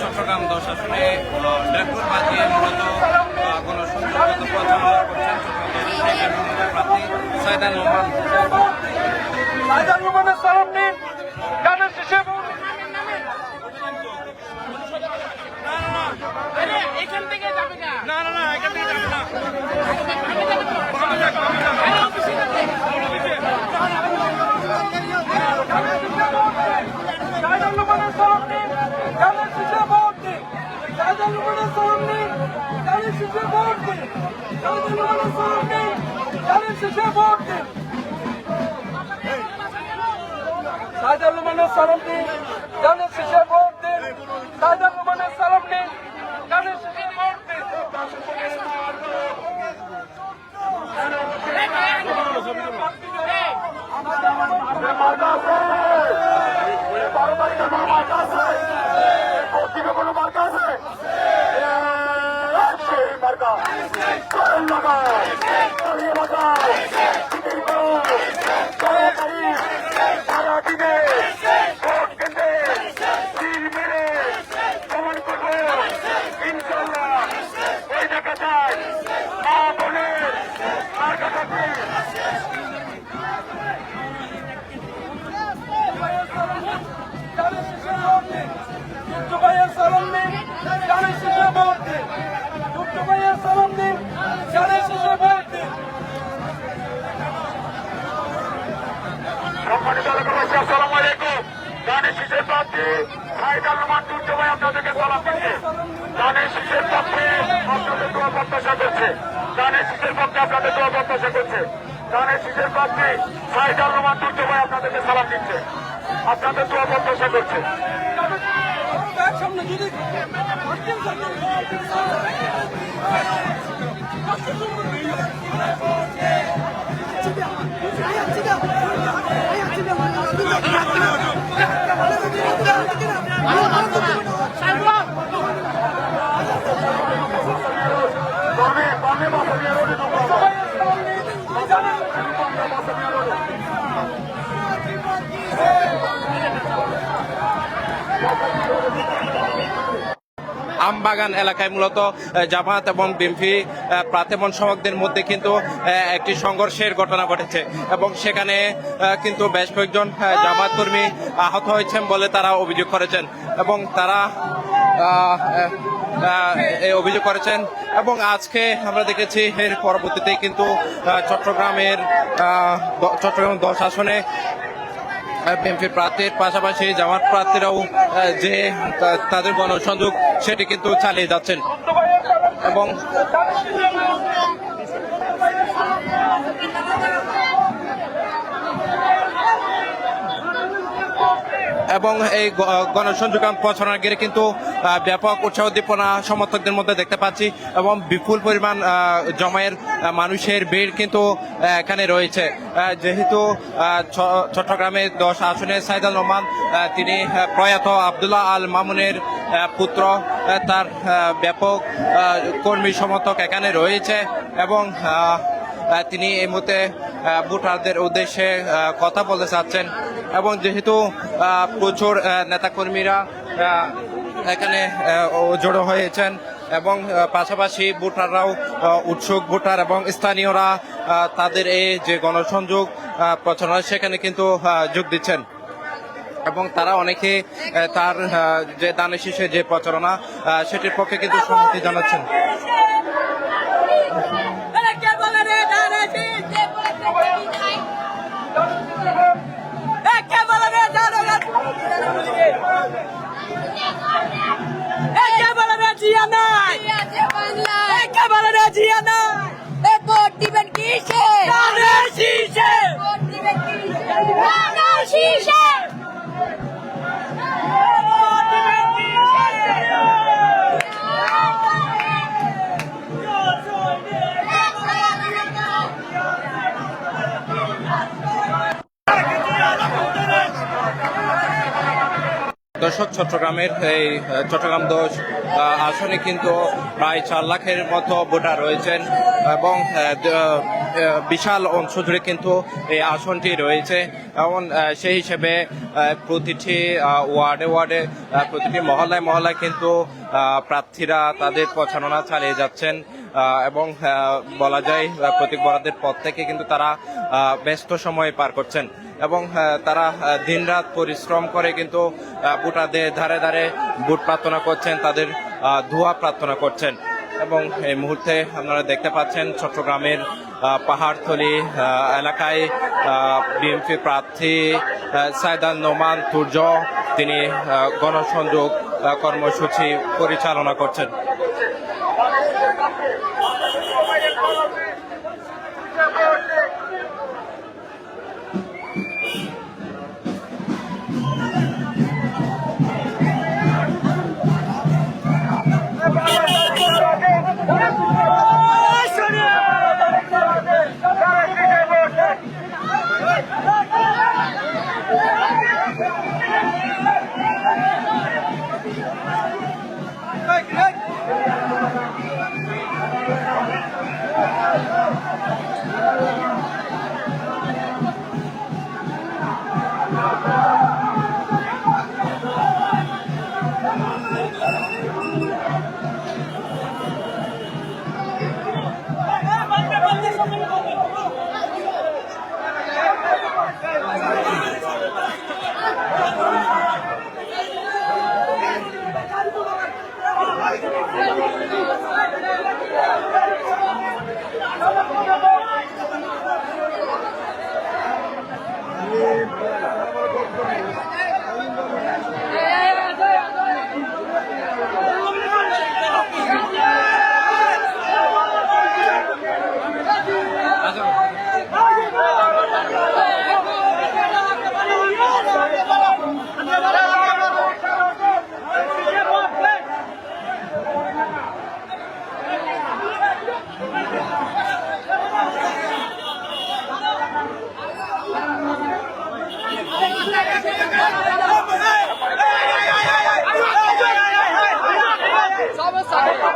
চট্টগ্রাম দশ আসনে ডাক্তার বাজিয়ে মূলত গণসংযোগগত প্রচারণা করছেন প্রার্থী সাইদান রহমান। আজান রহমানের সালাম নিন গানের শেষে এখান থেকে যাবে না। না না না এখান থেকে যাবে না। সালাম নিন গানের শেষে ভোট দিন সাইদার রহমানের সালাম নিন গানের শেষে ভোট দিন গানের শেষে ভোট দিন দুটো ভাইয়ের সালাম নিন গানের শেষে ভোট দিন। দুটো ভাইয়ের সালাম ভোট দিন। রহমান দুর্য ভাই আপনাদেরকে সালাম দিচ্ছে। গানের শীষের পক্ষে আপনাদের দোয়া প্রত্যাশা করছে। গানের শীষের পক্ষে আপনাদের দোয়া প্রত্যাশা করছে। গানের শীষের প্রার্থী হায়দার রহমান আপনাদেরকে সালাম দিচ্ছে। আপনাদের দোয়া প্রত্যাশা করছে। 사람들 이래 박정 사람들 박정 정부를 왜요? 아야 진짜 아야 진짜 আমবাগান এলাকায় মূলত জামাত এবং বিএমপি প্রার্থী সমকদের মধ্যে কিন্তু একটি সংঘর্ষের ঘটনা ঘটেছে। এবং সেখানে কিন্তু বেশ কয়েকজন জামাত কর্মী আহত হয়েছেন বলে তারা অভিযোগ করেছেন। এবং তারা অভিযোগ করেছেন। এবং আজকে আমরা দেখেছি, এর পরবর্তীতে কিন্তু চট্টগ্রামের চট্টগ্রাম দশ আসনে বিএনপি প্রার্থীর পাশাপাশি জামাত প্রার্থীরাও যে তাদের গণসংযোগ সেটি কিন্তু চালিয়ে যাচ্ছেন। এবং এবং এই গণসংযোগ প্রচারণা ঘিরে কিন্তু ব্যাপক উৎসাহ উদ্দীপনা সমর্থকদের মধ্যে দেখতে পাচ্ছি এবং বিপুল পরিমাণ জমায়ের মানুষের ভিড় কিন্তু এখানে রয়েছে। যেহেতু চট্টগ্রামে দশ আসনে সাইদাল রহমান তিনি প্রয়াত আবদুল্লাহ আল মামুনের পুত্র তার ব্যাপক কর্মী সমর্থক এখানে রয়েছে এবং তিনি এই মুহূর্তে ভোটারদের উদ্দেশ্যে কথা বলতে চাচ্ছেন। এবং যেহেতু প্রচুর নেতাকর্মীরা এখানে জড়ো হয়েছেন এবং পাশাপাশি ভোটাররাও উৎসুক ভোটার এবং স্থানীয়রা তাদের এই যে গণসংযোগ প্রচারণা সেখানে কিন্তু যোগ দিচ্ছেন। এবং তারা অনেকে তার যে দানের শীষে যে প্রচারণা সেটির পক্ষে কিন্তু সম্মতি জানাচ্ছেন। দর্শক, চট্টগ্রামের এই চট্টগ্রাম দশ আসনে কিন্তু প্রায় চার লাখের মতো ভোটার রয়েছেন এবং বিশাল অংশ জুড়ে কিন্তু এই আসনটি রয়েছে। এবং সেই হিসেবে প্রতিটি ওয়ার্ডে ওয়ার্ডে প্রতিটি মহল্লায় মহল্লায় কিন্তু প্রার্থীরা তাদের প্রচারণা চালিয়ে যাচ্ছেন। এবং বলা যায় প্রতীক বরাদ্দের পর থেকে কিন্তু তারা ব্যস্ত সময় পার করছেন। এবং তারা দিনরাত পরিশ্রম করে কিন্তু ভোটারদের ধারে ধারে ভোট প্রার্থনা করছেন, তাদের দোয়া প্রার্থনা করছেন। এবং এই মুহূর্তে আপনারা দেখতে পাচ্ছেন, চট্টগ্রামের পাহাড়তলি এলাকায় বিএনপি প্রার্থী সাইদান নোমান তুর্য, তিনি গণসংযোগ কর্মসূচি পরিচালনা করছেন। Sorry.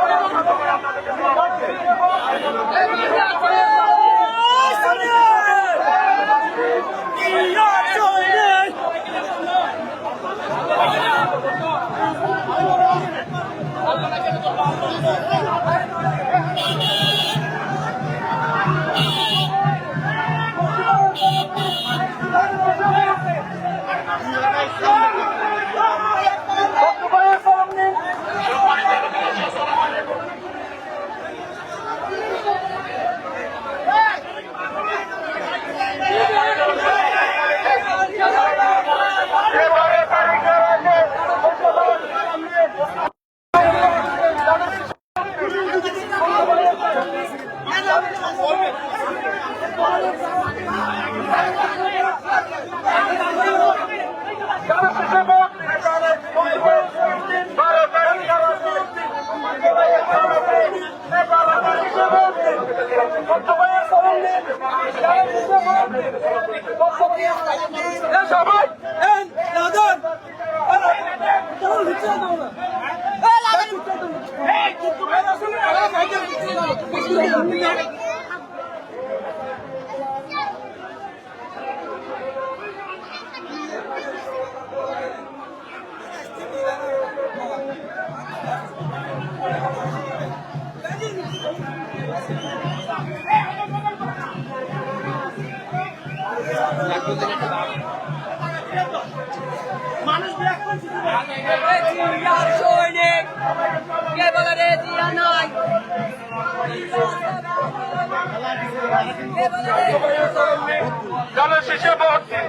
গানের শেষে ভোট দিন।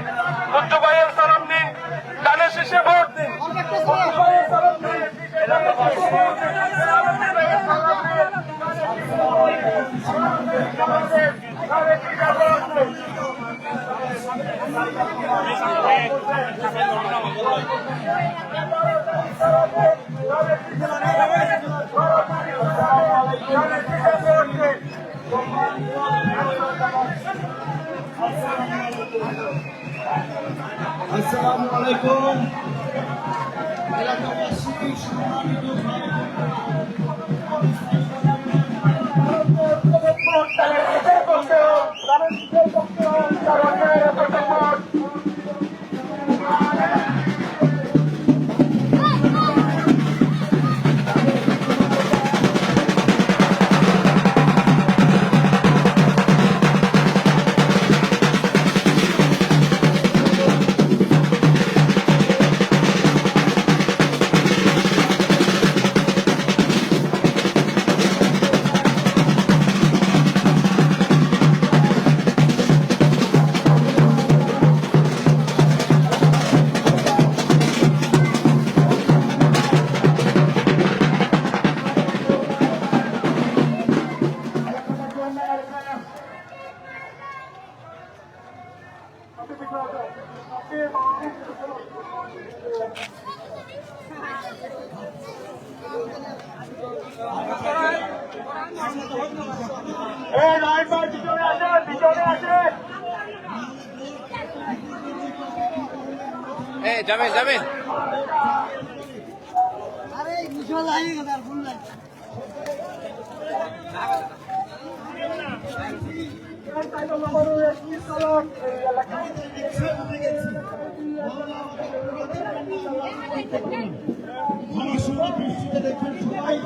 উচ্চ ভাইয়ের সালাম নিন। গানের শেষে ভোট দিন। আসসালামু আলাইকুম এলাকাবাসী সম্মানিত ভাই যাবেন যাবেন। আমার সময় বৃষ্টিতে দেখবেন সবাই